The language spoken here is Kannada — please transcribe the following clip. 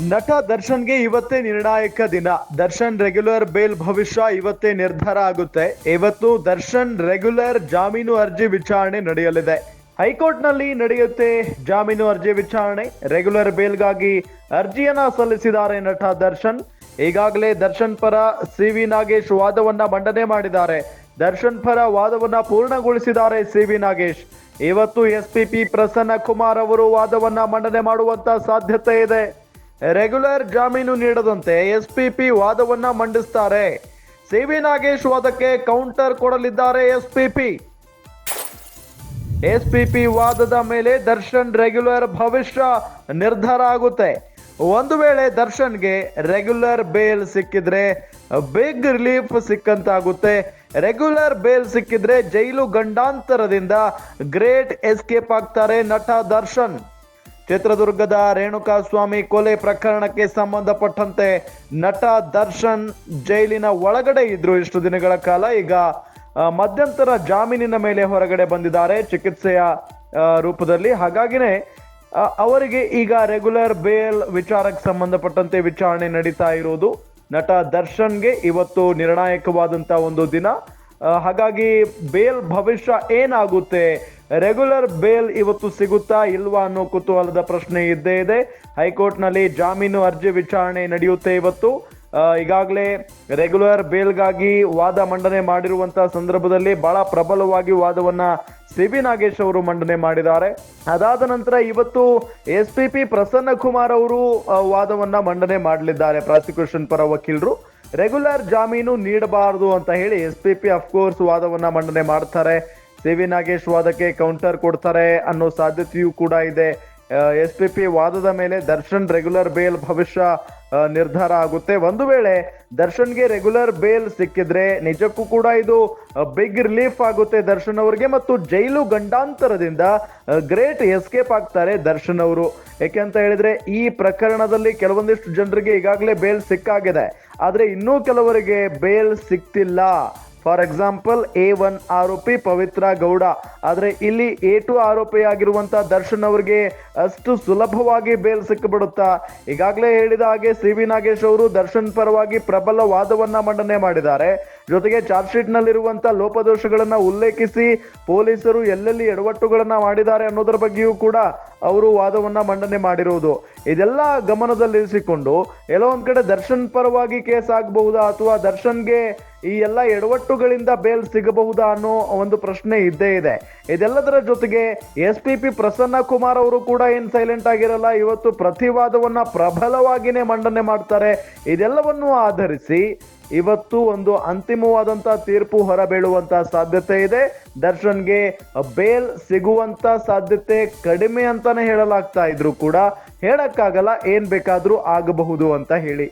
ನಟ ದರ್ಶನ್ಗೆ ಇವತ್ತೇ ನಿರ್ಣಾಯಕ ದಿನ. ದರ್ಶನ್ ರೆಗ್ಯುಲರ್ ಬೇಲ್ ಭವಿಷ್ಯ ಇವತ್ತೇ ನಿರ್ಧಾರ ಆಗುತ್ತೆ. ಇವತ್ತು ದರ್ಶನ್ ರೆಗ್ಯುಲರ್ ಜಾಮೀನು ಅರ್ಜಿ ವಿಚಾರಣೆ ನಡೆಯಲಿದೆ. ಹೈಕೋರ್ಟ್ನಲ್ಲಿ ನಡೆಯುತ್ತೆ ಜಾಮೀನು ಅರ್ಜಿ ವಿಚಾರಣೆ. ರೆಗ್ಯುಲರ್ ಬೇಲ್ಗಾಗಿ ಅರ್ಜಿಯನ್ನ ಸಲ್ಲಿಸಿದ್ದಾರೆ ನಟ ದರ್ಶನ್. ಈಗಾಗಲೇ ದರ್ಶನ್ ಪರ ಸಿ ವಿ ನಾಗೇಶ್ ವಾದವನ್ನ ಮಂಡನೆ ಮಾಡಿದ್ದಾರೆ. ದರ್ಶನ್ ಪರ ವಾದವನ್ನ ಪೂರ್ಣಗೊಳಿಸಿದ್ದಾರೆ ಸಿ ವಿ ನಾಗೇಶ್. ಇವತ್ತು ಎಸ್ಪಿಪಿ ಪ್ರಸನ್ನ ಕುಮಾರ್ ಅವರು ವಾದವನ್ನ ಮಂಡನೆ ಮಾಡುವಂತ ಸಾಧ್ಯತೆ ಇದೆ. ರೆಗ್ಯುಲರ್ ಜಾಮೀನು ನೀಡದಂತೆ ಎಸ್ಪಿಪಿ ವಾದವನ್ನ ಮಂಡಿಸ್ತಾರೆ. ಸಿ ವಿ ನಾಗೇಶ್ ವಾದಕ್ಕೆ ಕೌಂಟರ್ ಕೊಡಲಿದ್ದಾರೆ ಎಸ್ಪಿಪಿ. ಎಸ್ಪಿಪಿ ವಾದದ ಮೇಲೆ ದರ್ಶನ್ ರೆಗ್ಯುಲರ್ ಭವಿಷ್ಯ ನಿರ್ಧಾರ ಆಗುತ್ತೆ. ಒಂದು ವೇಳೆ ದರ್ಶನ್ಗೆ ರೆಗ್ಯುಲರ್ ಬೇಲ್ ಸಿಕ್ಕಿದ್ರೆ ಬಿಗ್ ರಿಲೀಫ್ ಸಿಕ್ಕಂತಾಗುತ್ತೆ. ರೆಗ್ಯುಲರ್ ಬೇಲ್ ಸಿಕ್ಕಿದ್ರೆ ಜೈಲು ಗಂಡಾಂತರದಿಂದ ಗ್ರೇಟ್ ಎಸ್ಕೇಪ್ ಆಗ್ತಾರೆ ನಟ ದರ್ಶನ್. ಚಿತ್ರದುರ್ಗದ ರೇಣುಕಾ ಸ್ವಾಮಿ ಕೊಲೆ ಪ್ರಕರಣಕ್ಕೆ ಸಂಬಂಧಪಟ್ಟಂತೆ ನಟ ದರ್ಶನ್ ಜೈಲಿನ ಒಳಗಡೆ ಇದ್ರು ಇಷ್ಟು ದಿನಗಳ ಕಾಲ. ಈಗ ಮಧ್ಯಂತರ ಜಾಮೀನಿನ ಮೇಲೆ ಹೊರಗಡೆ ಬಂದಿದ್ದಾರೆ ಚಿಕಿತ್ಸೆಯ ರೂಪದಲ್ಲಿ. ಹಾಗಾಗಿನೇ ಅವರಿಗೆ ಈಗ ರೆಗ್ಯುಲರ್ ಬೇಲ್ ವಿಚಾರಕ್ಕೆ ಸಂಬಂಧಪಟ್ಟಂತೆ ವಿಚಾರಣೆ ನಡೀತಾ ಇರೋದು ನಟ ದರ್ಶನ್ಗೆ ಇವತ್ತು ನಿರ್ಣಾಯಕವಾದಂತ ಒಂದು ದಿನ. ಹಾಗಾಗಿ ಬೇಲ್ ಭವಿಷ್ಯ ಏನಾಗುತ್ತೆ? ರೆಗ್ಯುಲರ್ ಬೇಲ್ ಇವತ್ತು ಸಿಗುತ್ತಾ ಇಲ್ವಾ ಅನ್ನೋ ಕುತೂಹಲದ ಪ್ರಶ್ನೆ ಇದ್ದೇ ಇದೆ. ಹೈಕೋರ್ಟ್ನಲ್ಲಿ ಜಾಮೀನು ಅರ್ಜಿ ವಿಚಾರಣೆ ನಡೆಯುತ್ತೆ ಇವತ್ತು. ಈಗಾಗಲೇ ರೆಗ್ಯುಲರ್ ಬೇಲ್ಗಾಗಿ ವಾದ ಮಂಡನೆ ಮಾಡಿರುವಂತಹ ಸಂದರ್ಭದಲ್ಲಿ ಬಹಳ ಪ್ರಬಲವಾಗಿ ವಾದವನ್ನ ಸಿ ಬಿ ನಾಗೇಶ್ ಅವರು ಮಂಡನೆ ಮಾಡಿದ್ದಾರೆ. ಅದಾದ ನಂತರ ಇವತ್ತು S P P Prasanna Kumar ಅವರು ವಾದವನ್ನ ಮಂಡನೆ ಮಾಡಲಿದ್ದಾರೆ. ಪ್ರಾಸಿಕ್ಯೂಷನ್ ಪರ ವಕೀಲರು. ರೆಗ್ಯುಲರ್ ಜಾಮೀನು ನೀಡಬಾರದು ಅಂತ ಹೇಳಿ S P P of course ವಾದವನ್ನ ಮಂಡನೆ ಮಾಡ್ತಾರೆ. ಸಿ ವಿ ನಾಗೇಶ್ ವಾದಕ್ಕೆ ಕೌಂಟರ್ ಕೊಡ್ತಾರೆ ಅನ್ನೋ ಸಾಧ್ಯತೆಯೂ ಕೂಡ ಇದೆ. ಎಸ್ ಪಿ ಪಿ ವಾದದ ಮೇಲೆ ದರ್ಶನ್ ರೆಗ್ಯುಲರ್ ಬೇಲ್ ಭವಿಷ್ಯ ನಿರ್ಧಾರ ಆಗುತ್ತೆ. ಒಂದು ವೇಳೆ ದರ್ಶನ್ಗೆ ರೆಗ್ಯುಲರ್ ಬೇಲ್ ಸಿಕ್ಕಿದ್ರೆ ನಿಜಕ್ಕೂ ಕೂಡ ಇದು ಬಿಗ್ ರಿಲೀಫ್ ಆಗುತ್ತೆ ದರ್ಶನ್ ಅವರಿಗೆ ಮತ್ತು ಜೈಲು ಗಂಡಾಂತರದಿಂದ ಗ್ರೇಟ್ ಎಸ್ಕೇಪ್ ಆಗ್ತಾರೆ ದರ್ಶನ್ ಅವರು. ಯಾಕೆಂತ ಹೇಳಿದ್ರೆ ಈ ಪ್ರಕರಣದಲ್ಲಿ ಕೆಲವೊಂದಿಷ್ಟು ಜನರಿಗೆ ಈಗಾಗಲೇ ಬೇಲ್ ಸಿಕ್ಕಾಗಿದೆ. ಆದ್ರೆ ಇನ್ನೂ ಕೆಲವರಿಗೆ ಬೇಲ್ ಸಿಕ್ತಿಲ್ಲ. ಫಾರ್ ಎಕ್ಸಾಂಪಲ್ ಎ ಒನ್ ಆರೋಪಿ ಪವಿತ್ರ ಗೌಡ. ಆದರೆ ಇಲ್ಲಿ ಎ ಟು ಆರೋಪಿ ಆಗಿರುವಂತಹ ದರ್ಶನ್ ಅವರಿಗೆ ಅಷ್ಟು ಸುಲಭವಾಗಿ ಬೇಲ್ ಸಿಕ್ಕಿಬಿಡುತ್ತಾ ಈಗಾಗಲೇ ಹೇಳಿದ ಹಾಗೆ ಸಿ ವಿ ನಾಗೇಶ್ ಅವರು ದರ್ಶನ್ ಪರವಾಗಿ ಪ್ರಬಲ ವಾದವನ್ನ ಮಂಡನೆ ಮಾಡಿದ್ದಾರೆ. ಜೊತೆಗೆ ಚಾರ್ಜ್ ಶೀಟ್ ನಲ್ಲಿರುವಂತ ಲೋಪದೋಷಗಳನ್ನ ಉಲ್ಲೇಖಿಸಿ ಪೊಲೀಸರು ಎಲ್ಲೆಲ್ಲಿ ಎಡವಟ್ಟುಗಳನ್ನ ಮಾಡಿದ್ದಾರೆ ಅನ್ನೋದರ ಬಗ್ಗೆಯೂ ಕೂಡ ಅವರು ವಾದವನ್ನ ಮಂಡನೆ ಮಾಡಿರುವುದು. ಇದೆಲ್ಲ ಗಮನದಲ್ಲಿರಿಸಿಕೊಂಡು ಎಲ್ಲೋ ಒಂದ್ ಕಡೆ ದರ್ಶನ್ ಪರವಾಗಿ ಕೇಸ್ ಆಗಬಹುದಾ ಅಥವಾ ದರ್ಶನ್ಗೆ ಈ ಎಲ್ಲ ಎಡವಟ್ಟುಗಳಿಂದ ಬೇಲ್ ಸಿಗಬಹುದಾ ಅನ್ನೋ ಒಂದು ಪ್ರಶ್ನೆ ಇದ್ದೇ ಇದೆ. ಇದೆಲ್ಲದರ ಜೊತೆಗೆ S P P Prasanna Kumar ಅವರು ಕೂಡ ಏನ್ ಸೈಲೆಂಟ್ ಆಗಿರಲ್ಲ, ಇವತ್ತು ಪ್ರತಿವಾದವನ್ನ ಪ್ರಬಲವಾಗಿನೇ ಮಂಡನೆ ಮಾಡ್ತಾರೆ. ಇದೆಲ್ಲವನ್ನು ಆಧರಿಸಿ ಇವತ್ತು ಒಂದು ಅಂತಿಮವಾದಂತ ತೀರ್ಪು ಹೊರಬೀಳುವಂತ ಸಾಧ್ಯತೆ ಇದೆ. ದರ್ಶನ್ಗೆ ಬೇಲ್ ಸಿಗುವಂತ ಸಾಧ್ಯತೆ ಕಡಿಮೆ ಅಂತಾನೆ ಹೇಳಲಾಗ್ತಾ ಇದ್ರು ಕೂಡ ಹೇಳಕ್ಕಾಗಲ್ಲ, ಏನ್ ಬೇಕಾದ್ರೂ ಆಗಬಹುದು ಅಂತ ಹೇಳಿ.